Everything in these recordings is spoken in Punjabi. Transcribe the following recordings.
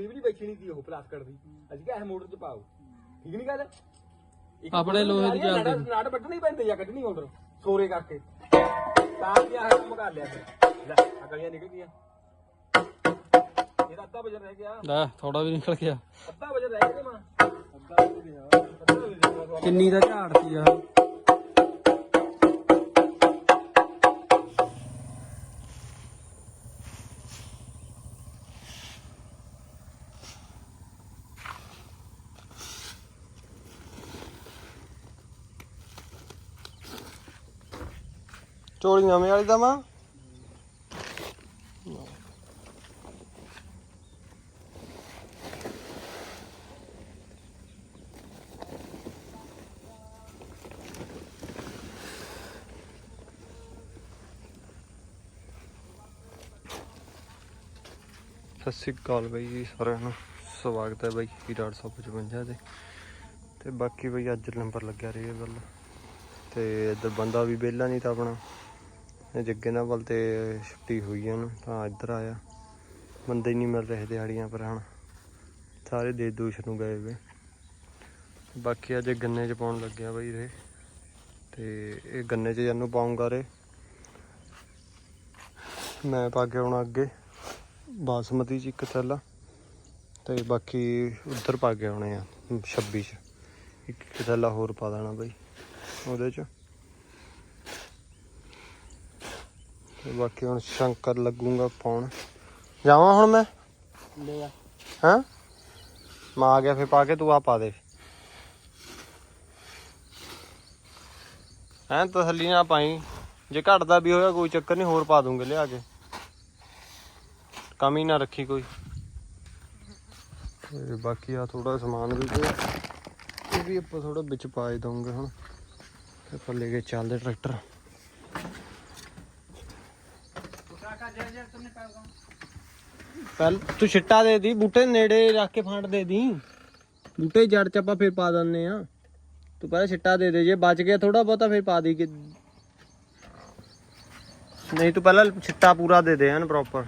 ਰੀਵਲੀ ਵੇਚਣੀ ਦੀ ਉਹ ਪਲਾਸਟਿਕ ਦੀ ਅਸੀਂ ਕਿਹਾ ਇਹ ਮੋਟਰ ਚ ਪਾਓ। ਠੀਕ ਨਹੀਂ ਗੱਲ? ਇੱਕ ਆਪਣੇ ਲੋਹੇ ਦੀ ਚੱਲਦੀ। ਨਾੜ ਵੱਢਣੀ ਪੈਂਦੀ ਆ ਕੱਢਣੀ ਮੋਟਰ ਸੋਰੇ ਕਰਕੇ। ਤਾਂ ਕੀ ਆਹ ਕੰਮ ਕਰ ਲਿਆ ਫਿਰ। ਲੈ ਆ ਗਲੀਆਂ ਨਿਕਲ ਗਈਆਂ। ਇਹਦਾ ਅੱਧਾ ਵਜਨ ਰਹਿ ਗਿਆ। ਲੈ ਥੋੜਾ ਵੀ ਨਿਕਲ ਗਿਆ। ਅੱਧਾ ਵਜਨ ਰਹਿ ਗਿਆ ਮਾਂ ਅੱਧਾ ਵਜਨ ਅੱਧਾ ਵਜਨ ਕਿੰਨੀ ਦਾ ਝਾੜ ਸੀ ਆ ਚੋਲੀ ਨਵੇਂ ਵਾਲੀ ਦਾ ਮਾਂ ਸਤਿ ਸ਼੍ਰੀ ਅਕਾਲ ਬਾਈ ਜੀ ਸਾਰਿਆਂ ਨੂੰ। ਸਵਾਗਤ ਹੈ ਬਾਈ ਹੀਰਾੜ 155 ਦੇ ਤੇ। ਬਾਕੀ ਬਾਈ ਅੱਜ ਨੰਬਰ ਲੱਗਿਆ ਰਹੀ ਗੱਲ ਤੇ ਇੱਧਰ ਬੰਦਾ ਵੀ ਵਿਹਲਾ ਨਹੀਂ ਤਾਂ ਆਪਣਾ। ਜੱਗੇ ਨਾਲ ਵੱਲ ਤੇ ਛੁੱਟੀ ਹੋਈ ਹੈ ਉਹਨੂੰ, ਤਾਂ ਇੱਧਰ ਆਇਆ। ਬੰਦੇ ਨਹੀਂ ਮਿਲ ਰਹੇ ਦਿਹਾੜੀਆਂ ਪਰ ਹੁਣ। ਸਾਰੇ ਦੇ ਦੂਸ਼ ਨੂੰ ਗਏ ਵੇ। ਬਾਕੀ ਅੱਜ ਗੰਨੇ 'ਚ ਪਾਉਣ ਲੱਗਿਆ ਬਾਈ ਰੇ ਤੇ ਇਹ ਗੰਨੇ 'ਚ ਜਾਨੂੰ ਪਾਉਂਗਾ ਰੇ। ਮੈਂ ਪਾ ਕੇ ਆਉਣਾ ਅੱਗੇ। ਬਾਸਮਤੀ ਚ ਇੱਕ ਥੈਲਾ। ਤੇ ਬਾਕੀ ਉੱਧਰ ਪਾ ਕੇ ਆਉਣੇ ਆ 26 ਚ। ਇੱਕ ਇੱਕ ਥੈਲਾ ਹੋਰ ਪਾ ਦੇਣਾ ਬਈ। ਉਹਦੇ ਚ। ਤੇ ਬਾਕੀ ਹੁਣ ਸ਼ੰਕਰ ਲੱਗੂਗਾ ਪਾਉਣ। ਜਾਵਾਂ ਹੁਣ ਮੈਂ? ਲੈ ਆ। ਹਾਂ? ਮੈਂ ਆ ਗਿਆ ਫੇ ਪਾ ਕੇ ਤੂੰ ਆ ਪਾ ਦੇ। ਐਂ ਤਸੱਲੀ ਨਾ ਪਾਈ। ਜੇ ਘਟਦਾ ਵੀ ਹੋਇਆ ਕੋਈ ਚੱਕਰ ਨਹੀਂ ਹੋਰ ਪਾ ਦੂੰਗੇ ਲਿਆ ਕੇ। ਕਮੀ ਨਾ ਰੱਖੀ ਕੋਈ। ਤੇ ਬਾਕੀ ਆ ਥੋੜਾ ਸਮਾਨ ਵੀ ਪਿਆ। ਇਹ ਵੀ ਆਪਾਂ ਥੋੜਾ ਵਿੱਚ ਪਾ ਹੀ ਦਵਾਂਗੇ ਹੁਣ। ਤੇ ਆਪਾਂ ਲੈ ਕੇ ਚੱਲਦੇ ਟਰੈਕਟਰ। ਪਹਿਲ ਤੂੰ ਛਿੱਟਾ ਦੇ ਦੀ, ਬੂਟੇ ਨੇੜੇ ਰੱਖ ਕੇ ਫਾਂਟ ਦੇ ਦੀ। ਬੂਟੇ ਜੜ ਚ ਆਪਾਂ ਫਿਰ ਪਾ ਦਿੰਨੇ ਆ ਤੂੰ ਪਹਿਲਾਂ ਛਿੱਟਾ ਦੇ ਦੇ, ਜੇ ਬਚ ਗਿਆ ਥੋੜਾ ਬਹੁਤਾ ਫਿਰ ਪਾ ਦੀ ਕਿ ਨਹੀਂ, ਤੂੰ ਪਹਿਲਾਂ ਛਿੱਟਾ ਪੂਰਾ ਦੇ ਦੇ ਹਨ ਪ੍ਰੋਪਰ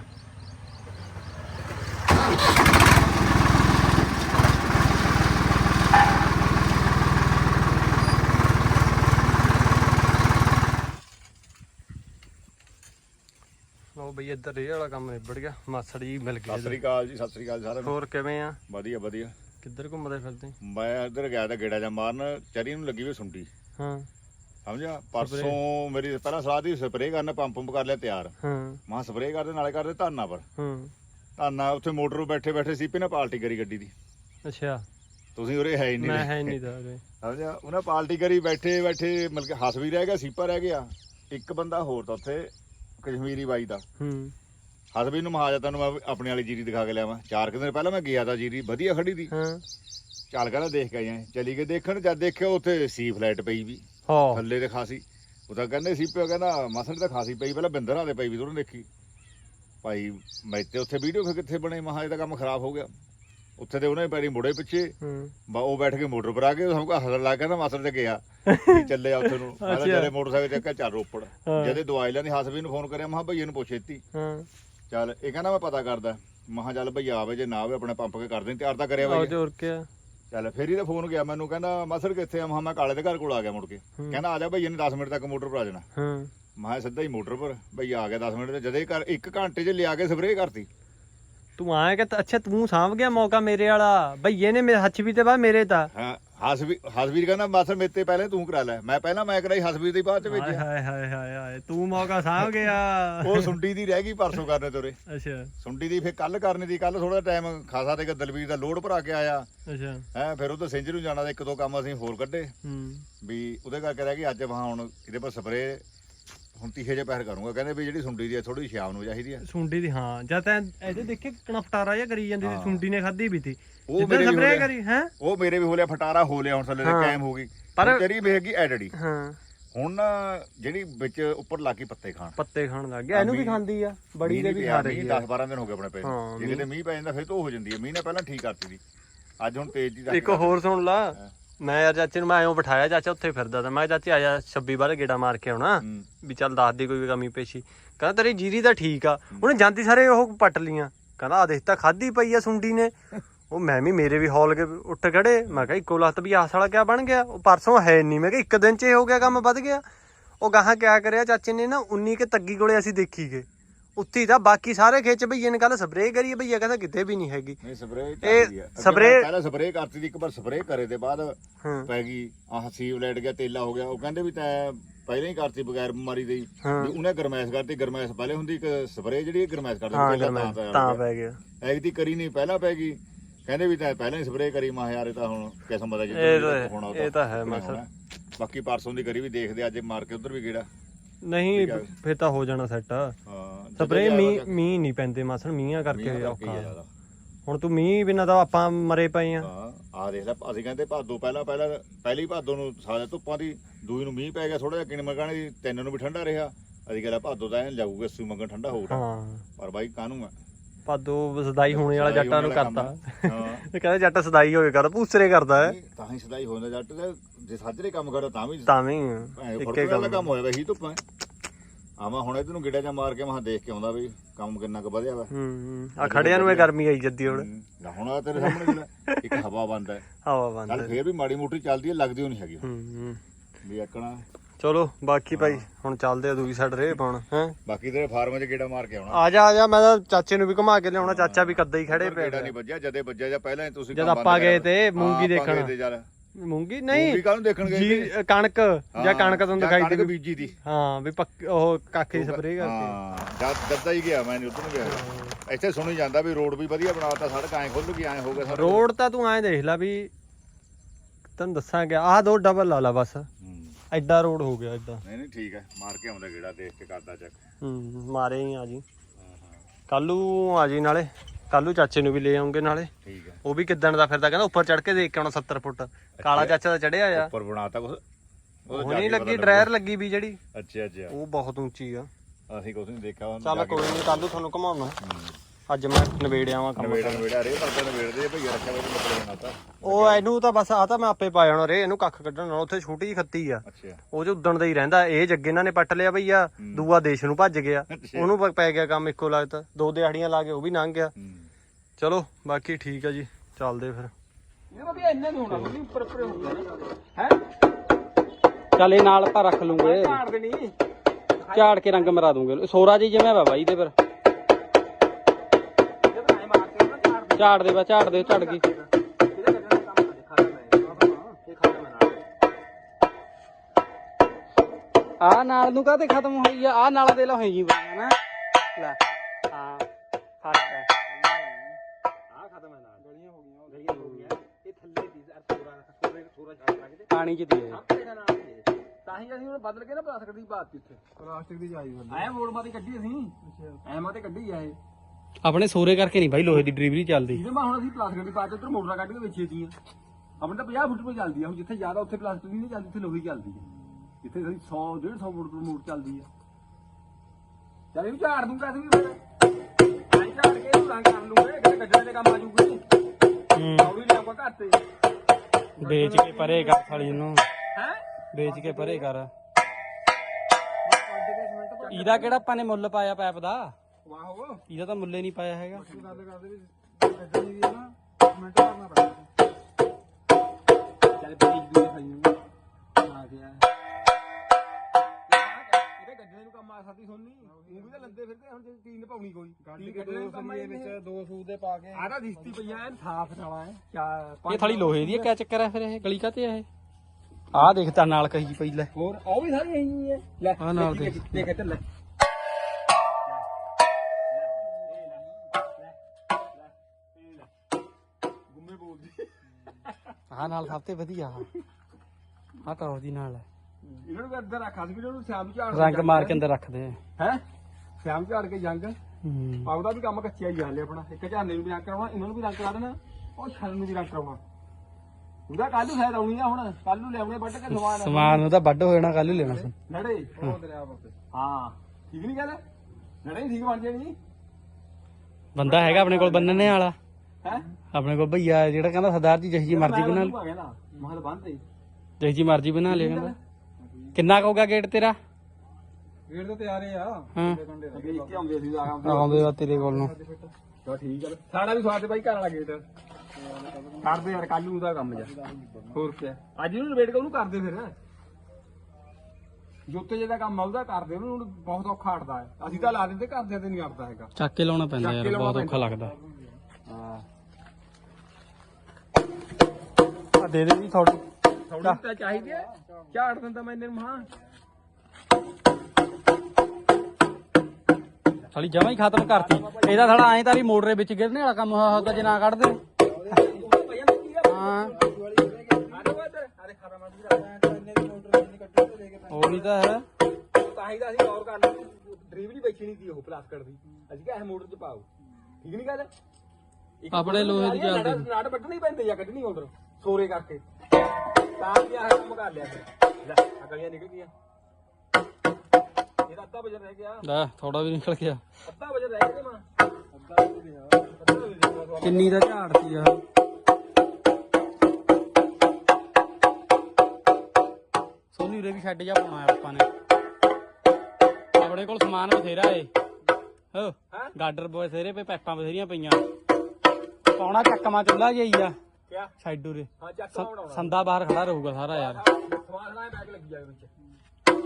ਬਈ ਇੱਧਰ ਇਹ ਵਾਲਾ ਕੰਮ ਨਿਬੜ ਗਿਆ ਮਾਸੜ ਜੀ ਮਿਲ ਗਏ ਸਤਿ ਸ੍ਰੀ ਅਕਾਲ ਜੀ ਸਤਿ ਸ੍ਰੀ ਅਕਾਲ ਸਾਰਿਆਂ ਨੂੰ। ਹੋਰ ਕਿਵੇਂ ਆ? ਵਧੀਆ ਵਧੀਆ। ਕਿੱਧਰ ਘੁੰਮਦੇ ਫਿਰਦੇ? ਮੈਂ ਇੱਧਰ ਗਿਆ ਤਾਂ ਗੇੜਾ ਜਾਂ ਮਾਰਨ ਚਰੀ ਨੂੰ ਲੱਗੀ ਵੀ ਸੁੰਡੀ। ਹਾਂ। ਸਮਝਿਆ? ਪਰਸੋਂ ਮੇਰੀ ਪਹਿਲਾਂ ਸਲਾਹ ਦੀ ਸਪਰੇਅ ਕਰਨ ਪੰਪ ਪੰਪ ਕਰ ਲਿਆ ਤਿਆਰ। ਹਾਂ। ਮਾਂ ਸਪਰੇਅ ਕਰਦੇ ਨਾਲੇ ਕਰਦੇ ਧਾਨਾ ਪਰ। ਹਾਂ। ਧਾਨਾ ਉੱਥੇ ਮੋਟਰ ਨੂੰ ਬੈਠੇ ਬੈਠੇ ਸੀਪੀ ਨੇ ਪਾਲਟੀ ਕਰੀ ਗੱਡੀ ਦੀ। ਅੱਛਾ। ਤੁਸੀਂ ਉਰੇ ਹੈ ਹੀ ਮੈਂ ਨਹੀਂ ਹੈ ਨਹੀਂ ਤਾਂ ਉਰੇ। ਸਮਝਿਆ? ਉਹਨਾਂ ਪਾਲਟੀ ਕਰੀ ਬੈਠੇ ਬੈਠੇ ਮਤਲਬ ਕਿ ਹੱਸ ਵੀ ਰਹਿ ਗਿਆ ਸੀਪਾ ਰਹਿ ਗਿਆ। ਇੱਕ ਬੰਦਾ ਹੋਰ ਤਾਂ ਉੱਥੇ ਕਸ਼ਮੀਰੀ ਬਾਈ ਦਾ। ਹੂੰ। ਹਸਬੀ ਨੂੰ ਮਹਾਜਾ ਤੈਨੂੰ ਮੈਂ ਆਪਣੇ ਵਾਲੀ ਜੀਰੀ ਦਿਖਾ ਕੇ ਲਿਆਵਾਂ। ਚਾਰ ਕੁ ਦਿਨ ਪਹਿਲਾਂ ਮੈਂ ਗਿਆ ਤਾਂ ਜੀਰੀ ਵਧੀਆ ਖੜੀ ਦੀ ਹਾਂ। ਚੱਲ ਕਹਿੰਦਾ ਦੇਖ ਕੇ ਆਏ ਚਲੀ ਗਏ ਦੇਖਣ ਜਦ ਦੇਖਿਆ ਉੱਥੇ ਸੀ ਫਲੈਟ ਪਈ ਵੀ। ਹਾਂ। ਥੱਲੇ ਤੇ ਖਾਸੀ। ਉਹ ਤਾਂ ਕਹਿੰਦੇ ਸੀ ਪਿਓ ਕਹਿੰਦਾ ਮਸਲ ਤਾਂ ਖਾਸੀ ਪਈ ਪਹਿਲਾਂ ਬਿੰਦਰਾਂ ਦੇ ਪਈ ਵੀ ਤੂੰ ਦੇਖੀ। ਭਾਈ ਮੈਂ ਤੇ ਉੱਥੇ ਵੀਡੀਓ ਕਿੱਥੇ ਬਣੇ ਮਹਾ ਇਹਦਾ ਕੰਮ ਖਰਾਬ ਹੋ ਗਿਆ। ਉੱਥੇ ਤੇ ਉਹਨੇ ਪੈਰੀ ਮੁੜੇ ਪਿੱਛੇ। ਹੂੰ। ਬਾ ਉਹ ਬੈਠ ਕੇ ਮੋਟਰ ਪਰ ਆ ਕੇ ਸਾਨੂੰ ਕਾ ਹਸਣ ਲੱਗ ਗਿਆ ਨਾ ਮਸਲ ਤੇ ਗਿਆ। ਵੀ ਚੱਲਿਆ ਉੱਥੇ ਨੂੰ। ਮੈਂ। ਜਿਹੜੇ ਮੋਟਰਸਾਈਕਲ ਚੱਕਾ ਚੱਲ ਰੋਪੜ। ਹਾਂ। ਜਦੇ ਦਵਾਈ ਲੈਣੀ ਹਸਬੀ ਨੂੰ ਫੋਨ ਕਰਿਆ ਮਹਾ ਭਈਏ ਨੂੰ ਪੁੱਛ ਇੱਤੀ ਹਾਂ। ਚੱਲ ਇਹ ਕਹਿੰਦਾ ਮੈਂ ਪਤਾ ਕਰਦਾ। ਮਹਾ ਚੱਲ ਭਈਆ ਆਵੇ ਜੇ ਨਾ ਆਵੇ ਆਪਣੇ ਪੰਪ ਕੇ ਕਰ ਦੇ ਤਿਆਰ ਤਾਂ ਕਰਿਆ ਬਾਈ ਤੇ ਹੋਰ ਕਿਆ। ਚੱਲ ਫੇਰ ਇਹਦਾ ਫੋਨ ਗਿਆ ਮੈਨੂੰ ਕਹਿੰਦਾ ਮਸਰ ਕਿੱਥੇ ਆ? ਮਹਾ ਮੈਂ ਕਾਲੇ ਦੇ ਘਰ ਕੋਲ ਆ ਗਿਆ ਮੁੜ ਕੇ। ਹੂੰ। ਕਹਿੰਦਾ ਆ ਜਾ ਭਈਆ ਨੇ 10 ਮਿੰਟ ਤੱਕ ਮੋਟਰ ਪਰ ਆ ਜਾਣਾ ਹਾਂ। ਮੈਂ ਸਿੱਧਾ ਹੀ ਮੋਟਰ ਪਰ ਭਈਆ ਆ ਗਿਆ 10 ਮਿੰਟ ਤੇ। ਜਦੇ ਕਰ 1 ਘੰਟੇ 'ਚ ਲਿਆ ਕੇ ਸਪਰੇਅ ਕਰਤੀ। ਤੂੰ ਆਇਆ ਕਿ ਅੱਛਾ ਤੂੰ ਸਾਂਭ ਗਿਆ ਮੌਕਾ ਮੇਰੇ ਵਾਲਾ। ਭਈਏ ਨੇ ਮੇਰੇ ਹੱਥ ਵੀ ਤੇ ਬਾਅਦ ਮੇਰੇ ਤਾਂ। ਹਾਂ ਹਸਵੀਰ ਹਸਵੀਰ ਕਹਿੰਦਾ ਮਸਰ ਮੇਰੇ ਤੇ ਪਹਿਲੇ ਤੂੰ ਕਰਾ ਲੈ। ਮੈਂ ਪਹਿਲਾਂ ਮੈਂ ਕਰਾਈ ਹਸਵੀਰ ਦੀ ਬਾਅਦ ਚ ਹਾਏ ਭੇਜਿਆ। ਹਾਏ ਹਾਏ ਹਾਏ ਹਾਏ ਤੂੰ ਮੌਕਾ ਸਾਂਭ ਗਿਆ। ਉਹ ਸੁੰਡੀ ਦੀ ਰਹਿ ਗਈ ਪਰਸੋਂ ਕਰਨੇ ਤੋਰੇ। ਅੱਛਾ। ਸੁੰਡੀ ਦੀ ਫੇਰ ਕੱਲ ਕਰਨੀ ਦੀ ਕੱਲ ਥੋੜਾ ਟਾਈਮ ਖਾਸਾ ਤੇ ਦਲਵੀਰ ਦਾ ਲੋਡ ਭਰਾ ਕੇ ਆਇਆ। ਅੱਛਾ। ਹੈ ਫਿਰ ਉਹ ਤਾਂ ਸਿੰਜ ਨੂੰ ਜਾਣਾ ਤੇ ਇੱਕ ਦੋ ਕੰਮ ਅਸੀਂ ਹੋਰ ਕੱਢੇ। ਹੂੰ। ਵੀ ਉਹਦੇ ਕਰਕੇ ਰਹਿ ਗਈ ਅੱਜ ਵਾਂ ਹੁਣ ਇਹਦੇ ਪਰ ਸਪਰੇਅ ਹੁਣ ਤੀਹੇ ਜੇ ਪੈਰ ਕਰੂੰਗਾ ਕਹਿੰਦੇ ਵੀ ਜਿਹੜੀ ਸੁੰਡੀ ਦੀ ਥੋੜੀ ਸ਼ਾਮ ਨੂੰ ਚਾਹੀਦੀ ਆ। ਸੁੰਡੀ ਦੀ ਹਾਂ। ਜਦ ਤੈਂ ਇਹਦੇ ਦੇਖੇ ਕਣਫਟਾਰਾ ਜਿਹਾ ਕਰੀ ਜਾਂਦੀ ਸੀ ਹਾਂ। ਸੁੰਡੀ ਨੇ ਖਾਧੀ ਵੀ ਤੀ। ਉਹ ਮੇਰੇ ਵੀ ਸਪਰੇਅ ਹੋ। ਕਰੀ ਹੈ? ਉਹ ਮੇਰੇ ਵੀ ਹੋ ਲਿਆ ਫਟਾਰਾ ਹੋ ਲਿਆ ਹੁਣ ਥੱਲੇ ਤੇ ਹਾਂ। ਹੋ ਗਈ। ਪਰ- ਤੇਰੀ ਵੇਗੀ ਐਡੜੀ ਹਾਂ। ਹੁਣ ਜਿਹੜੀ ਵਿੱਚ ਉੱਪਰ ਲਾਗੀ ਪੱਤੇ ਖਾਣ। ਪੱਤੇ ਖਾਣ ਲੱਗ ਗਿਆ ਇਹਨੂੰ ਵੀ ਖਾਂਦੀ ਆ ਬੜੀ ਦੇ ਵੀ ਖਾ ਰਹੀ ਆ। 10 12 ਦਿਨ ਹੋ ਗਏ ਆਪਣੇ ਹਾਂ, ਜੇ ਕਿਤੇ ਮੀਂਹ ਪੈ ਜਾਂਦਾ ਫਿਰ ਤਾਂ ਹੋ ਜਾਂਦੀ ਹੈ ਮੀਂਹ ਨੇ ਪਹਿਲਾਂ ਠੀਕ ਕਰਤੀ ਦੀ ਅੱਜ ਹੁਣ ਤੇਜ਼ ਦੀ ਇੱਕ ਹੋਰ ਸੁਣ ਲਾ। ਹਾਂ। ਮੈਂ ਯਾਰ ਚਾਚੇ ਨੂੰ ਮੈਂ ਐਂ ਬਿਠਾਇਆ ਚਾਚਾ ਉੱਥੇ ਫਿਰਦਾ ਤਾਂ ਮੈਂ ਕਿਹਾ ਚਾਚੇ ਆਇਆ 26 ਬਾਰੇ ਗੇੜਾ ਮਾਰ ਕੇ ਆਉਣਾ ਹੂੰ। ਵੀ ਚੱਲ ਦੱਸ ਦੇ ਕੋਈ ਵੀ ਕਮੀ ਪੇਸ਼ੀ। ਕਹਿੰਦਾ ਤੇਰੀ ਜੀਰੀ ਤਾਂ ਠੀਕ ਆ ਉਹਨੇ ਜਾਂਦੀ ਸਾਰੇ ਉਹ ਪੱਟ ਲੀਆਂ ਕਹਿੰਦਾ ਆ ਦੇਖ ਤਾਂ ਖਾਦੀ ਪਈ ਆ ਸੁੰਡੀ ਨੇ। ਉਹ ਮੈਂ ਵੀ ਮੇਰੇ ਵੀ ਹੌਲ ਕੇ ਉੱਠ ਖੜੇ ਮੈਂ ਕਿਹਾ ਇੱਕੋ ਲੱਤ ਵੀ ਆਸ ਵਾਲਾ ਕਿਆ ਬਣ ਗਿਆ ਉਹ ਪਰਸੋਂ ਹੈ ਨਹੀਂ ਮੈਂ ਕਿਹਾ ਇੱਕ ਦਿਨ ਚ ਇਹ ਹੋ ਗਿਆ ਕੰਮ ਵੱਧ ਗਿਆ। ਉਹ ਗਾਹਾਂ ਕਿਆ ਕਰਿਆ ਚਾਚੇ ਨੇ ਨਾ 19 ਕੇ ਤੱਗੀ ਕੋਲੇ ਅਸੀਂ ਦੇਖੀ ਗਏ। ਉੱਤੀ ਤਾਂ ਬਾਕੀ ਸਾਰੇ ਖੇਚ ਭਈਏ ਨੇ ਕੱਲ ਸਪਰੇਅ ਕਰੀ ਭਈਆ ਕਹਿੰਦਾ ਕਿਤੇ ਵੀ ਨਹੀਂ ਹੈਗੀ। ਨਹੀਂ ਸਪਰੇਅ ਆ। ਪਹਿਲਾਂ ਸਪਰੇਅ ਕਰਤੀ ਦੀ ਇੱਕ ਵਾਰ ਸਪਰੇਅ ਕਰੇ ਤੇ ਬਾਅਦ ਪੈ ਗਈ। ਆਹ ਸੀਵ ਲੈਟ ਗਿਆ ਤੇਲਾ ਹੋ ਗਿਆ ਉਹ ਕਹਿੰਦੇ ਵੀ ਤੈਂ ਪਹਿਲਾਂ ਹੀ ਕਰਤੀ ਬਗੈਰ ਬਿਮਾਰੀ ਦੇ। ਵੀ ਉਹਨੇ ਗਰਮੈਸ਼ ਕਰਤੀ ਗਰਮੈਸ਼ ਪਹਿਲੇ ਹੁੰਦੀ ਇੱਕ ਸਪਰੇਅ ਜਿਹੜੀ ਗਰਮੈਸ਼ ਕਰ ਦਿੰਦੀ ਤਾਂ ਪੈ ਗਿਆ। ਐਗ ਦੀ ਕਰੀ ਨਹੀਂ ਪਹਿਲਾਂ ਪੈ ਗਈ। ਕਹਿੰਦੇ ਵੀ ਤੈਂ ਪਹਿਲਾਂ ਹੀ ਸਪਰੇਅ ਕਰੀ ਮਾ ਯਾਰ ਇਹ ਤਾਂ ਹੁਣ ਕਿਸਮ ਇਹ ਜਿੱਦਾਂ ਹੋਣਾ ਇਹ ਤਾਂ ਹੈ। ਮਸਲ ਬਾਕੀ ਪਰਸੋਂ ਦੀ ਕਰੀ ਵੀ ਦੇਖਦੇ ਅੱਜ ਮਾਰ ਕੇ ਉਧਰ ਵੀ ਗੇੜਾ। ਨਹੀਂ ਠੀਕ ਆ। ਫੇਰ ਤਾਂ ਹੋ ਜਾਣਾ ਸੈੱਟ ਹਾਂ ਸਪਰੇਅ ਮੀਂਹ ਮੀਂਹ ਨਹੀਂ ਪੈਂਦੇ ਮਸਲ ਮੀਂਹਾਂ ਕਰਕੇ ਔਖਾ। ਹੁਣ ਤੂੰ ਮੀਂਹ ਬਿਨਾਂ ਤਾਂ ਆਪਾਂ ਮਰੇ ਪਏ ਆ। ਹਾਂ ਆ ਦੇਖ ਲੈ ਅਸੀਂ ਕਹਿੰਦੇ ਭਾਦੋ ਪਹਿਲਾਂ ਪਹਿਲਾਂ ਪਹਿਲੀ ਭਾਦੋ ਨੂੰ ਸਾਲੇ ਧੁੱਪਾਂ ਦੀ ਦੂਈ ਨੂੰ ਮੀਂਹ ਪੈ ਗਿਆ ਥੋੜਾ ਜਿਹਾ ਕਿਣ ਮਗਾਣੇ ਤਿੰਨ ਨੂੰ ਵੀ ਠੰਡਾ ਰਿਹਾ। ਅਸੀਂ ਕਹਿੰਦਾ ਭਾਦੋ ਤਾਂ ਐਂ ਜਾਊਗਾ ਸੂ ਮੰਗਣ ਠੰਡਾ ਹੋਊਗਾ। ਹਾਂ। ਪਰ ਬਾਈ ਕਾਹਨੂੰ ਆ? ਪਾਦੋ ਸਦਾਈ ਹੋਣੇ ਵਾਲਾ ਸਦਾਈ ਜੱਟਾਂ ਨੂੰ ਹੋਣ ਵਾਲਾ ਕਰਤਾ। ਹਾਂ। ਇਹ ਕਹਿੰਦਾ ਜੱਟ ਸਦਾਈ ਹੋਏ ਕਰ ਪੂਸਰੇ ਕਰਦਾ ਹੈ। ਤਾਂ ਹੀ ਸਦਾਈ ਹੋ ਜਾਂਦਾ ਜੱਟ ਜੇ ਸਾਜਰੇ ਕੰਮ ਕਰਦਾ ਤਾਂ ਵੀ ਤਾਂ ਵੀ ਇੱਕੇ ਫ਼ਰਕ ਵਾਲਾ ਕੰਮ। ਕੰਮ ਹੋਇਆ ਵਾ ਹੀ ਧੁੱਪਾਂ। ਆਵਾਂ ਹੁਣ ਇਧਰ ਨੂੰ ਗਿੱਡਾ ਜਾਂ ਮਾਰ ਕੇ ਮਹਾ ਦੇਖ ਕੇ ਆਉਂਦਾ ਵੀ ਕੰਮ ਕਿੰਨਾ ਕੁ ਵਧਿਆ ਵਾ। ਹੂੰ ਆ ਖੜਿਆਂ ਨੂੰ ਇਹ ਗਰਮੀ ਆਈ ਜੱਦੀ ਹੁਣ। ਲੈ ਹੁਣ ਆ ਤੇਰੇ ਸਾਹਮਣੇ ਇੱਕ ਹਵਾ ਬੰਦ ਹੈ। ਹਵਾ ਬੰਦ ਕੱਲ ਫੇਰ ਵੀ ਮਾੜੀ ਮੋਟੀ ਚੱਲਦੀ ਹੈ ਲੱਗਦੀ ਨਹੀਂ ਹੈਗੀ ਹੂੰ ਹੂੰ। ਵੀ ਆਕਣਾ। ਚਲੋ ਬਾਕੀ ਭਾਈ ਹੁਣ ਚੱਲਦੇ ਆ ਦੂਜੀ ਸਾਈਡ ਰੇ ਪਾਉਣ ਹੈ। ਬਾਕੀ ਤੇਰੇ ਫਾਰਮ 'ਚ ਗੇੜਾ ਮਾਰ ਕੇ ਆਉਣਾ। ਆ ਜਾ ਆ ਜਾ ਮੈਂ ਤਾਂ ਚਾਚੇ ਨੂੰ ਵੀ ਘੁਮਾ ਕੇ ਲਿਆਉਣਾ ਚਾਚਾ ਵੀ ਕੱਦਾ ਹੀ ਖੜੇ ਪਏ ਗੇੜਾ ਨਹੀਂ ਵੱਜਿਆ ਜਦੇ ਵੱਜਿਆ ਜਾਂ ਪਹਿਲਾਂ ਹੀ ਤੁਸੀਂ ਜਦ ਆਪਾਂ ਗਏ। ਤੇ ਮੂੰਗੀ ਹਾਂ, ਦੇਖਣ। ਮੂੰਗੀ? ਮੂੰਗੀ ਨਹੀਂ ਕਾਹਨੂੰ ਦੇਖਣ ਗਏ ਜੀ ਤੇ? ਕਣਕ। ਜਾਂ ਹਾਂ, ਕਣਕ ਤੁਹਾਨੂੰ ਜਾਂ ਦਿਖਾਈ ਕਣਕ ਦੇ ਬੀਜੀ ਦੀ। ਹਾਂ ਵੀ ਪੱਕ ਉਹ ਕਾਕੇ ਸਪਰੇਅ ਕਰਕੇ। ਹਾਂ ਜਦ ਦੱਦਾ ਹੀ ਗਿਆ ਮੈਂ ਨਹੀਂ ਉਧਰ ਨੂੰ ਗਿਆ। ਇੱਥੇ ਸੁਣੀ ਜਾਂਦਾ ਵੀ ਰੋਡ ਵੀ ਵਧੀਆ ਬਣਾਤਾ ਸੜਕ ਐਂ ਖੁੱਲ ਗਈ ਐਂ ਹੋ ਗਿਆ ਰੋਡ ਤਾਂ ਤੂੰ ਐਂ ਦੇਖ ਲੈ ਵੀ ਤੈਨੂੰ ਦੱਸਾਂ ਗਿਆ ਆਹ ਦੋ ਡਬਲ ਲਾ ਲਾ ਬਸ। ਹੂੰ। ਐਡਾ ਰੋਡ ਹੋ ਗਿਆ ਐਡਾ। ਨਹੀਂ ਨਹੀਂ ਠੀਕ ਹੈ। ਮਾਰ ਕੇ ਆਉਂਦਾ ਗੇੜਾ ਦੇਖ ਕੇ ਕਰਦਾ ਚੈੱਕ ਹੂੰ ਮਾਰੇ ਹੀ ਆ ਜੀ। ਕੱਲੂ ਆ ਜੀ ਨਾਲੇ। ਕੱਲੂ ਚਾਚੇ ਨੂੰ ਵੀ ਲੈ ਆਉਂਗੇ ਨਾਲੇ। ਠੀਕ ਹੈ। ਉਹ ਵੀ ਕਿੱਦਣ ਦਾ ਫਿਰਦਾ ਕਹਿੰਦਾ ਉੱਪਰ ਚੜ ਕੇ ਦੇਖ ਕੇ ਆਉਣਾ 70 ਫੁੱਟ। ਕਾਲਾ ਚਾਚਾ ਦਾ ਚੜਿਆ ਆ। ਉੱਪਰ ਬਣਾਤਾ ਉਹਦਾ ਉਹ ਜਾ ਨਹੀਂ ਲੱਗੀ ਡਰਾਇਰ ਲੱਗੀ ਵੀ ਜਿਹੜੀ। ਅੱਛਾ ਅੱਛਾ। ਉਹ ਬਹੁਤ ਉੱਚੀ ਆ। ਅਸੀਂ ਕੁਛ ਨਹੀਂ ਦੇਖਿਆ ਉਹਨੂੰ ਚੱਲ ਜਾ ਕੋਈ ਨਹੀਂ ਕੱਲੂ ਤੁਹਾਨੂੰ ਘਮਾਉਣਾ। ਅੱਜ ਮੈਂ ਨਵੇੜ ਆਵਾਂ ਕੰਮ ਨਵੇੜਾ ਨਵੇੜਾ ਰੇ ਪਰਦਾ ਨਵੇੜਦੇ ਭਈਆ ਰੱਖਿਆ ਹੋਇਆ ਮਤਲਬ ਬਣਾਤਾ ਉਹ ਇਹਨੂੰ ਤਾਂ ਬਸ ਆ ਤਾਂ ਮੈਂ ਆਪੇ ਪਾ ਜਾਣਾ ਰੇ ਇਹਨੂੰ ਕੱਖ ਕੱਢਣ ਨਾਲ। ਉੱਥੇ ਛੋਟੀ ਜਿਹੀ ਖੱਤੀ ਆ। ਉਹ ਜੋ ਉਦਣ ਦਾ ਹੀ ਰਹਿੰਦਾ ਇਹ ਜੱਗੇ ਇਹਨਾਂ ਨੇ ਪੱਟ ਲਿਆ ਭਈਆ। ਦੂਆ ਦੇਸ਼ ਨੂੰ ਭੱਜ ਗਿਆ। ਉਹਨੂੰ ਪ- ਗਿਆ ਕੰਮ ਇੱਕੋ ਲੱਗਦਾ ਦੋ ਦਿਹਾੜੀਆਂ ਲਾ ਕੇ ਉਹ ਵੀ ਲੰਘ ਗਿਆ। ਚਲੋ ਬਾਕੀ ਠੀਕ ਆ ਜੀ ਚੱਲਦੇ ਫਿਰ। ਇਹ ਤਾਂ ਵੀ ਇੰਨਾ ਨਹੀਂ ਹੋਣਾ ਕੋਈ ਉੱਪਰ ਉੱਪਰ ਹੁੰਦਾ ਹੈ? ਚੱਲ ਇਹ ਨਾਲ ਆਪਾਂ ਰੱਖ ਲੂੰਗੇ। ਝਾੜ ਦੇਣੀ। ਝਾੜ ਕੇ ਰੰਗ ਮਰਾ ਦੂੰਗੇ। ਸੋਰਾ ਜੀ ਜਿਵੇਂ ਵਾ ਬਾਈ ਤੇ ਫਿਰ ਝਾੜ ਦੇ। ਦੇ ਵਾ ਝਾੜ ਦੇ ਝੜ ਗਈ ਦਾ ਆ ਨਾਲ। ਨੂੰ ਕਾਹਤੇ ਖਤਮ ਹੋਈ ਆ? ਆ ਨਾਲ ਦੇ ਲਾ ਹੋਈ ਜੀ ਬਣਾ ਨਾ ਲੈ। ਥੱਲੇ ਦੀ। ਅਰ ਪਾਣੀ ਚ ਦੀ ਹੈ ਸਭ ਤੇ ਹੀ ਅਸੀਂ ਹੁਣ ਬਦਲ ਕੇ ਨਾ ਪਲਾਸਟਿਕ ਦੀ ਬਾਤ ਇੱਥੇ ਪਲਾਸਟਿਕ ਦੀ ਜਾਈ ਬੰਦੀ। ਐ ਮੋੜ ਮਾਰੀ ਕੱਢੀ ਅਸੀਂ। ਐ ਮਾਤੇ ਕੱਢੀ ਆ ਇਹ। ਆਪਣੇ ਸੋਰੇ ਕਰਕੇ ਨਹੀਂ ਬਾਈ ਲੋਹੇ ਦੀ ਡਿਲੀਵਰੀ ਚੱਲਦੀ। ਜਿਹਦੇ ਮੈਂ ਹੁਣ ਅਸੀਂ ਪਲਾਸਟਿਕ ਦੀ ਬਾਤ ਉੱਧਰ ਮੋਟਰਾਂ ਕੱਢ ਕੇ ਵੇਚੀ ਦੀਆਂ ਆਪਣੇ ਤਾਂ 50 ਫੁੱਟ 'ਤੇ ਚੱਲਦੀ ਆ। ਹੁਣ ਜਿੱਥੇ ਜ਼ਿਆਦਾ ਉੱਥੇ ਪਲਾਸਟਿਕ ਦੀ ਨਹੀਂ ਚੱਲਦੀ ਉੱਥੇ ਲੋਹੀ ਚੱਲਦੀ ਆ। ਜਿੱਥੇ ਅਸੀਂ 100 150 ਫੁੱਟ ਤੋਂ ਮੋਟ ਚੱਲਦੀ ਆ। ਚੱਲ ਇਹ ਵੀ ਝਾੜ ਦੂੰਗਾ ਅਸੀਂ ਵੀ ਫਿਰ। ਐਂ ਝਾੜ ਕੇ ਇਹਨੂੰ ਰੰਗ ਕਰ ਲੂੰਗੇ ਕਿਤੇ ਕੱਢਣੇ ਦੇ ਕੰਮ ਆ ਜੂਗੀ। ਹੂੰ। ਔੜੀ ਵੇਚ ਕੇ ਪਰੇ ਕਰ ਸਾਲੀ ਨੂੰ। ਹੈ? ਵੇਚ ਕੇ ਪਰੇ ਕਰ। ਇਹਦਾ ਕਿਹੜਾ ਆਪਾਂ ਨੇ ਮੁੱਲ ਪਾਇਆ ਪੈਪ ਦਾ? ਵਾਹੋ। ਇਹਦਾ ਤਾਂ ਮੁੱਲੇ ਨਹੀਂ ਪਾਇਆ ਹੈਗਾ। ਗੱਲ ਕਰਦੇ ਵੀ ਗੱਡੀ ਦੀ ਨਾ ਕਰਨਾ ਪੈਣਾ ਚੱਲ ਬੀਜ ਟੀਨ ਪਾਉਣੀ ਕੋਈ। ਗੱਡੀ ਟੀਨ ਦੇ ਕੱਢਣੇ ਦੋ ਨੂੰ ਕੰਮ ਸਰੀਏ ਆਏ ਵਿੱਚ ਦੋ ਸੂਤ ਦੇ ਪਾ ਕੇ। ਆ ਤਾਂ ਦਿਸਤੀ ਪਈਆਂ ਐਨ ਸਾਫ਼ ਨਾਲਾ ਹੈ। ਚਾਰ ਇਹ ਥਾਲੀ ਲੋਹੇ ਦੀ ਹੈ ਕਿਆ ਚੱਕਰ ਹੈ ਫਿਰ ਇਹ? ਗਲੀ ਕਾਤੇ ਹੈ ਇਹ? ਆ ਦੇਖ ਤਾਂ ਨਾਲ ਕਹੀ ਪਈ ਲੈ। ਹੋਰ ਉਹ ਵੀ ਸਾਰੀ ਇਹੀ ਹੈ। ਲੈ ਆਹ ਨਾਲ ਦੇਖ ਦੇਖ। ਇੱਧਰ ਲੈ। ਗੁੰਮੇ ਬੋਲਦੀ ਆ ਨਾਲ ਸਭ ਤੋਂ ਵਧੀਆ ਆ ਟੌਰ ਦੀ ਨਾਲ ਹੈ। ਇਹਨਾਂ ਨੂੰ ਅੰਦਰ ਰੱਖਾ ਸੀ ਇਹਨੂੰ ਸ਼ਾਮ ਨੂੰ ਝਾੜ ਰੰਗ ਮਾਰ ਕੇ ਅੰਦਰ ਰੱਖਦੇ ਆ। ਹੈ? ਸ਼ਾਮ ਝਾੜ ਕੇ ਜੰਗ। ਹੂੰ। ਆਪਦਾ ਵੀ ਕੰਮ ਕੱਚਿਆ ਹੀ ਹਾਲੇ ਆਪਣਾ। ਇੱਕ ਝਾਨੇ ਨੂੰ ਵੀ ਰੰਗ ਕਰਾਉਣਾ ਇਹਨਾਂ ਨੂੰ ਵੀ ਰੰਗ ਕਰਾ ਦੇਣਾ ਉਹ ਛਲ ਨੂੰ ਵੀ ਰੰਗ ਕਰਾਉਣਾ। ਉਹਦਾ ਕੱਲ ਨੂੰ ਸ਼ਾਇਦ ਆਉਣੀ ਆ ਹੁਣ ਕੱਲ ਨੂੰ ਲਿਆਉਣੇ ਵੱਢ ਕੇ ਸਮਾਨ। ਸਮਾਨ ਉਹਦਾ ਵੱਡ ਹੋ ਜਾਣਾ ਕੱਲ ਹੀ ਲੈਣਾ ਸੀ। ਨੜੇ। ਉਹ ਦਰਿਆ ਪਰ ਤੇ ਹਾਂ ਠੀਕ ਨਹੀਂ ਗੱਲ? ਨੜੇ ਠੀਕ ਬਣ ਜਾਣੀ? ਬੰਦਾ ਹੈਗਾ ਆਪਣੇ ਕੋਲ ਬੰਨਣੇ ਵਾਲਾ। ਹੈ? ਆਪਣੇ ਕੋਲ ਭਈਆ ਜਿਹੜਾ ਕਹਿੰਦਾ ਸਰਦਾਰ ਜੀ ਜਿਹੀ ਜੀ ਮਰਜ਼ੀ ਬਣਾ ਲਓ ਮਹਲ ਬੰਦ ਦੇ। ਜਿਹੀ ਜੀ ਮਰਜ਼ੀ ਬਣਾ ਲਿਓ ਕਹਿੰਦਾ। ਕਿੰਨਾ ਕੁ ਹੋਗਾ ਗੇਟ ਤੇਰਾ? ਗੇਟ ਤੇ ਤਿਆਰ ਹੀ ਆ। ਹਾਂ। ਕੰਡੇ ਦਾ ਅੱਗੇ ਇੱਥੇ ਆਉਂਦੇ ਸੀ ਆ ਆਉਂਦੇ। ਆ ਤੇਰੇ ਕੋਲ ਨੂੰ। ਚਲ ਠੀਕ ਆ। ਸਾਡਾ ਵੀ ਸਵਾਦ ਬਾਈ ਘਰ ਵਾਲਾ ਗੇਟ। ਕਰਦੇ ਯਾਰ ਕੱਲ ਨੂੰ ਦਾ ਕੰਮ ਜਾ। ਹੋਰ ਕੀ ਅੱਜ ਨੂੰ ਵੇਟ ਉਹਨੂੰ ਕਰਦੇ ਫਿਰ। ਜੋਤੇ ਜਿਹਦਾ ਕੰਮ ਆ ਉਹਦਾ ਕਰਦੇ। ਉਹਨੂੰ ਬਹੁਤ ਔਖਾ ਹਟਦਾ ਹੈ। ਅਸੀਂ ਤਾਂ ਲਾ ਦਿੰਦੇ ਘਰਦਿਆਂ ਤੇ ਨਹੀਂ ਅੜਦਾ ਹੈਗਾ। ਚੱਕ ਕੇ ਲਾਉਣਾ ਪੈਂਦਾ ਯਾਰ ਬਹੁਤ ਔਖਾ। ਲੱਗਦਾ। ਹਾਂ। ਆ ਦੇ ਦੇ ਜੀ ਥੋੜੀ ਥੋੜੀ ਤਾਂ ਚਾਹੀਦੀ ਹੈ। ਝਾੜ ਦਿੰਦਾ ਮੈਂ ਇਹਨੂੰ ਮਹਾ ਸਾਲੀ ਜਮਾ ਹੀ ਖਤਮ ਕਰਤੀ। ਇਹਦਾ ਥੋੜਾ ਐਂ ਤਾਂ ਵੀ ਮੋਟਰੇ ਵਿੱਚ ਗਿਰਨੇ ਵਾਲਾ ਕੰਮ ਹੋਇਆ ਹੁੰਦਾ ਜੇ ਨਾ ਕੱਢਦੇ ਹਾਂ। ਉਹੀ ਤਾਂ ਹੈ? ਤਾਂ ਹੀ ਤਾਂ ਅਸੀਂ ਗੌਰ ਕਰ ਲਈ ਡਰੀਵ ਨਹੀਂ ਵੇਚੀ ਨਹੀਂ ਦੀ ਉਹ ਪਲਾਸਟਿਕ ਦੀ। ਅਸੀਂ ਕਿਹਾ ਇਹ ਮੋਟਰ ਚ ਪਾਓ। ਠੀਕ ਨਹੀਂ ਗੱਲ? ਇੱਕ ਆਪਣੇ ਲੋਹੇ ਦੀ ਚੱਲਦੀ। ਨਾੜ ਵੱਢਣੀ ਪੈਂਦੀ ਆ ਕੱਢਣੀ ਉਧਰ। ਸੋਰੇ ਕਰਕੇ। ਤਾਂ ਕੀ ਆਹ ਕੰਮ ਕਰ ਲਿਆ ਫਿਰ ਲੈ ਆ ਗਲੀਆਂ ਨਿਕਲ ਗਈਆਂ। ਇਹਦਾ ਅੱਧਾ ਵਜੇ ਰਹਿ ਗਿਆ। ਲੈ ਥੋੜਾ ਵੀ ਨਿਕਲ ਗਿਆ। ਅੱਧਾ ਵਜੇ ਰਹਿ ਗਿਆ ਮਾਂ ਅੱਧਾ ਵਜੇ ਰਿਹਾ ਅੱਧਾ ਵਜੇ ਰਿਹਾ ਕਿੰਨੀ ਦਾ ਝਾੜਤੀ ਆ ਸੋਨੀ ਉਰੇ ਵੀ ਛੱਡ ਜਾ ਪਾਉਣਾ ਆਪਾਂ ਨੇ। ਆਪਣੇ ਕੋਲ ਸਮਾਨ ਬਥੇਰਾ ਏ। ਹੋ ਹੈਂ? ਗਾਡਰ ਬਥੇਰੇ ਪਏ ਪੈਪਾਂ ਬਥੇਰੀਆਂ ਪਈਆਂ। ਪਾਉਣਾ ਚੱਕਮਾ ਚੁੱਲਾ ਹੀ ਆ। ਕਿਆ? ਸਾਈਡ ਉਰੇ। ਹਾਂ ਚੱਕ ਸੰ- ਬਣਾਉਣਾ। ਸੰਦਾ ਬਾਹਰ ਖੜਾ ਰਹੂਗਾ ਸਾਰਾ ਯਾਰ। ਸਮਾਨ ਨਾਲ ਬੈਗ ਲੱਗੀ ਜਾਵੇ ਵਿੱਚ।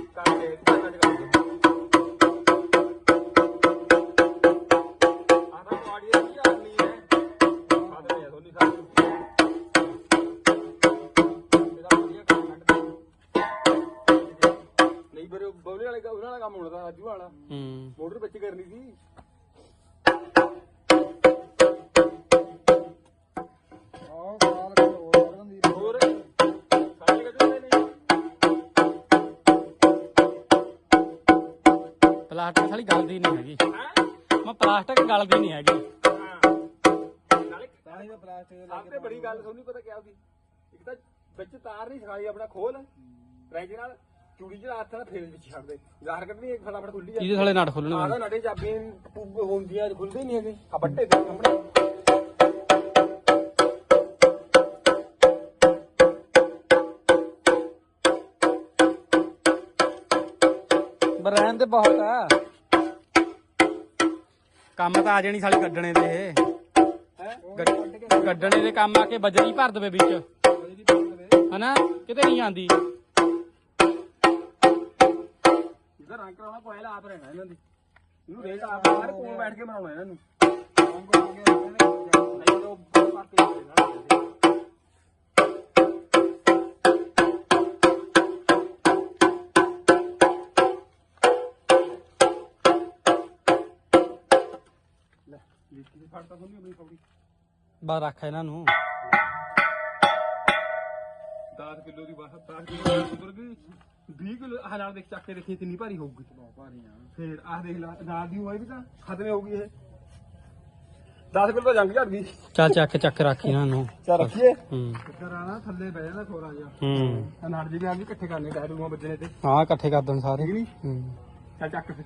ਕੱਟ ਕੇ ਕੱਟ ਕੇ ਆਦਾ ਪਾੜੀ ਦੀ ਆਦਮੀ ਹੈ ਆਦਮੀ ਹੈ ਸੋਨੀ ਸਾਹਿਬ ਮੇਰਾ ਵਧੀਆ ਕੰਮ ਕੱਢਦਾ ਨਹੀਂ ਫਿਰ ਉਹ ਬੋਲੇ ਵਾਲੇ ਉਹਨਾਂ ਵਾਲਾ ਕੰਮ ਹੋਣਾ ਤਾਂ ਰਾਜੂ ਵਾਲਾ। ਹੂੰ। ਮੋਟਰ ਵਿੱਚ ਕਰਨੀ ਸੀ। ਪਲਾਸਟਿਕ ਸਾਲੀ ਗਲਦੀ ਨਹੀਂ ਹੈਗੀ। ਮੈਂ ਪਲਾਸਟਿਕ ਗਲਦੀ ਨਹੀਂ ਹੈਗੀ। ਤਾਂ ਹੀ ਤਾਂ ਪਲਾਸਟਿਕ ਦੇ ਸਭ ਤੋਂ ਬੜੀ ਗੱਲ ਤੁਹਾਨੂੰ ਪਤਾ ਕਿਆ ਹੁੰਦੀ? ਇੱਕ ਤਾਂ ਵਿੱਚ ਤਾਰ ਨਹੀਂ ਸਿਖਾਈ ਆਪਣਾ ਖੋਲ। ਰੈਂਜ ਨਾਲ ਚੂੜੀ ਜਿਹੜਾ ਹੱਥ ਨਾਲ ਫੇਰ ਵਿੱਚ ਛੱਡ ਦੇ ਜ਼ਾਹਰ ਕੱਢਣੀ ਇੱਕ ਫਟਾਫਟ ਖੁੱਲੀ ਇਹਦੇ ਥਲੇ ਨਟ ਖੋਲਣੇ ਆਦਾ ਨੜੇ ਚਾਬੀਆਂ ਹੁੰਦੀਆਂ ਖੁੱਲਦੇ ਨਹੀਂ ਹੈਗੇ। ਆ ਬੱਟੇ ਦੇ ਸਾਹਮਣੇ। ਬਰੈਨ ਤੇ ਬਹੁਤ ਆ। ਕੰਮ ਤਾਂ ਆ ਜਾਣੀ ਸਾਲੀ ਕੱਢਣੇ ਦੇ। ਇਹ ਗੱਡ- ਕੱਢਣੇ ਦੇ ਕੰਮ ਆ ਕੇ ਬਜਰੀ ਭਰ ਦਵੇ ਵਿੱਚ। ਹਨਾ? ਕਿਤੇ ਨਹੀਂ ਆਂਦੀ। ਇਹਦਾ ਰੰਗ ਕਰਾਉਣਾ ਕੋਇਲ ਆਪ ਰਹਿਣਾ ਇਹਨਾਂ ਦੀ। ਇਹਨੂੰ ਰੇਟ ਆਪ ਸਾਰੇ ਕੋਲ ਬੈਠ ਕੇ ਬਣਾਉਣਾ ਇਹਨਾਂ ਨੂੰ। ਨਹੀਂ ਤਾਂ ਉਹ ਬਹੁਤ ਕਰਕੇ ਨਾਲ ਲੈ ਲਿਖੀ ਦੀ ਫੜਤਾ ਸੁਣੀ ਆਪਣੀ ਪੌੜੀ ਬਸ ਰੱਖ ਇਹਨਾਂ ਨੂੰ। 10 ਕਿਲੋ ਦੀ ਬਾਹਰ 10 ਕਿਲੋ ਉਧਰ ਗਈ। 20 ਕਿਲੋ ਆਹ ਨਾਲ ਦੇਖ ਚੱਕ ਕੇ ਦੇਖੀ ਕਿੰਨੀ ਭਾਰੀ ਹੋਊਗੀ। ਭਾਰੀ ਆ ਫੇਰ ਆਹ ਦੇਖ ਲੈ ਨਾਲ ਦੀ ਹੋਈ ਵੀ ਤਾਂ ਖਤਮੇ ਹੋਊਗੀ ਇਹ। 10 ਕਿਲੋ ਤਾਂ ਜੰਗ ਝੜ ਗਈ। ਚੱਲ ਚੱਕ ਚੱਕ ਰੱਖ ਇਹਨਾਂ ਨੂੰ। ਚਾ ਰੱਖੀਏ। ਹੂੰ। ਇੱਧਰ ਆਣਾ ਥੱਲੇ ਬਹਿ ਜਾਂਦਾ ਥੋੜਾ ਜਿਹਾ। ਹੂੰ। ਆ ਨਾਲ ਜੀ ਵੀ ਆ ਵੀ ਇਕੱਠੇ ਕਰਨੇ ਟਾਇਰ ਰੂਮਾਂ ਵੱਜਣੇ ਤੇ। ਹਾਂ ਇਕੱਠੇ ਕਰ ਦੇਣ ਸਾਰੇ। ਹੂੰ। ਚੱਲ ਚੱਕ ਫਿਰ।